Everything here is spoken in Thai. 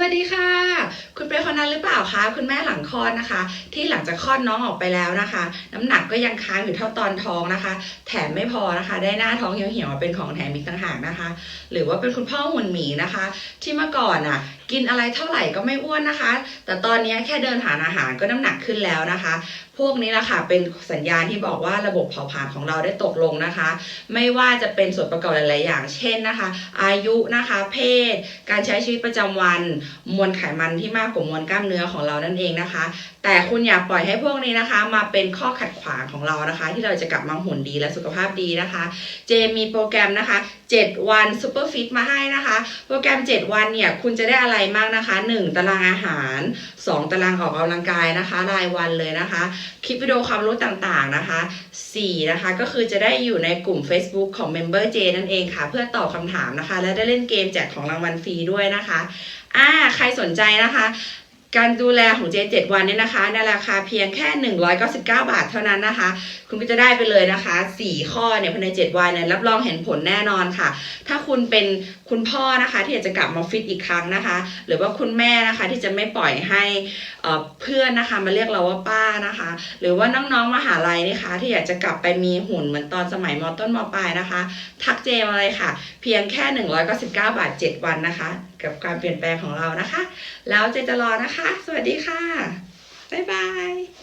สวัสดีค่ะ คุณเป็นคนนั้นหรือเปล่าคะคุณแม่หลังคลอดนะคะ ที่หลังจากคลอดน้องออกไปแล้วนะคะ น้ำหนักก็ยังค้างอยู่เท่าตอนท้องนะคะ แถมไม่พอนะคะ ได้หน้าท้องเหี่ยวๆเป็นของแถมอีกต่างหากนะคะ หรือว่าเป็นคุณพ่อหุ่นหมีนะคะ ที่เมื่อก่อนอะ กินอะไรเท่าไหร่ก็ไม่อ้วนนะคะ แต่ตอนนี้แค่เดินหาอาหารก็น้ำหนักขึ้นแล้วนะคะ พวกนี้แหละค่ะเป็นสัญญาณที่บอกว่าระบบเผาผลาญของเราได้ตกลงนะคะ ไม่ว่าจะเป็นส่วนประกอบหลาย ๆ อย่าง เช่นนะคะ อายุนะคะ เพศ การใช้ชีวิตประจำวัน มวลไขมันที่มากกว่ามวลกล้ามเนื้อของเรานั่นเองนะคะ แต่คุณอย่าปล่อยให้พวกนี้นะคะ มาเป็นข้อขัดขวางของเรานะคะ ที่เราจะกลับมาหุ่นดีและสุขภาพดีนะคะ เจมีโปรแกรมนะคะ 7 วันซูเปอร์ฟิตมาให้นะคะ โปรแกรม 7 วันเนี่ยคุณจะได้อะไรมากนะคะ 1 ตารางอาหาร 2 ตารางออกกำลังกายนะคะ รายวันเลยนะคะ คลิปวิดีโอความรู้ต่างๆนะคะ4นะคะก็คือจะได้อยู่ในกลุ่ม Facebook ของ Member J นั่นเองค่ะ เพื่อตอบคำถามนะคะ และได้เล่นเกมแจกของรางวัลฟรีด้วยนะคะอ่าใครสนใจนะคะ การดูแลของเจ7วันเนี่ยนะคะในราคาเพียงแค่ 199 บาทเท่านั้นนะคะ คุณก็จะได้ไปเลยนะคะ 4 ข้อเนี่ยภายใน 7 วันเนี่ยรับรองเห็นผลแน่นอนค่ะ ถ้าคุณเป็นคุณพ่อนะคะที่อยากจะกลับมาฟิตอีกครั้งนะคะ หรือว่าคุณแม่นะคะที่จะไม่ปล่อยให้เพื่อนนะคะมาเรียกเราว่าป้านะคะ หรือว่าน้องๆมหาลัยนะคะ ที่อยากจะกลับไปมีหุ่นเหมือนตอนสมัยมต้นมปลายนะคะ ทักเจมาเลยค่ะ เพียงแค่ 199 บาท 7 วันนะคะกับการเปลี่ยนแปลงของเรานะคะ แล้วเจจะรอนะคะ สวัสดีค่ะ บ๊ายบาย